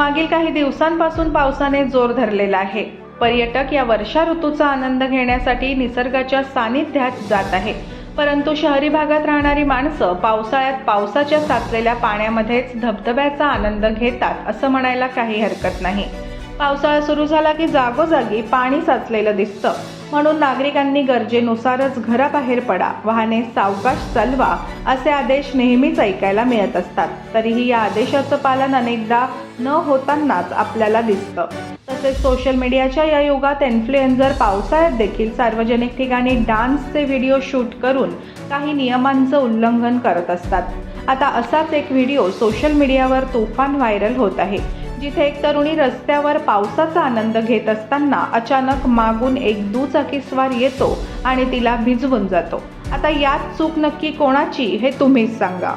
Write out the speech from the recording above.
मागील काही दिवसांपासून पावसाने जोर धरलेला आहे. पर्यटक या वर्षा ऋतूचा आनंद घेण्यासाठी निसर्गाच्या सानिध्यात जात आहे. परंतु शहरी भागात राहणारी माणसं पावसाळ्यात पावसाच्या साचलेल्या पाण्यामध्येच धबधब्याचा आनंद घेतात असं म्हणायला काही हरकत नाही. पावसाळा सुरू झाला की जागोजागी पाणी साचलेलं दिसतं. म्हणून नागरिकांनी गरजेनुसारच घराबाहेर पडा वाहने सावकाश चालवा असे आदेश नेहमीच ऐकायला मिळत असतात. तरीही या आदेशाचं पालन अनेकदा न होतानाच आपल्याला दिसतं. तसेच सोशल मीडियाच्या या युगात इन्फ्लुएन्झर पावसाळ्यात देखील सार्वजनिक ठिकाणी डान्सचे व्हिडिओ शूट करून काही नियमांचं उल्लंघन करत असतात. आता असाच एक व्हिडिओ सोशल मीडियावर तुफान व्हायरल होत आहे. जिथे एक तरुणी रस्त्यावर पावसाचा आनंद घेत असताना अचानक मागून एक दुचाकीस्वार येतो आणि तिला भिजवून जातो. आता यात चूक नक्की कोणाची हे तुम्हीच सांगा.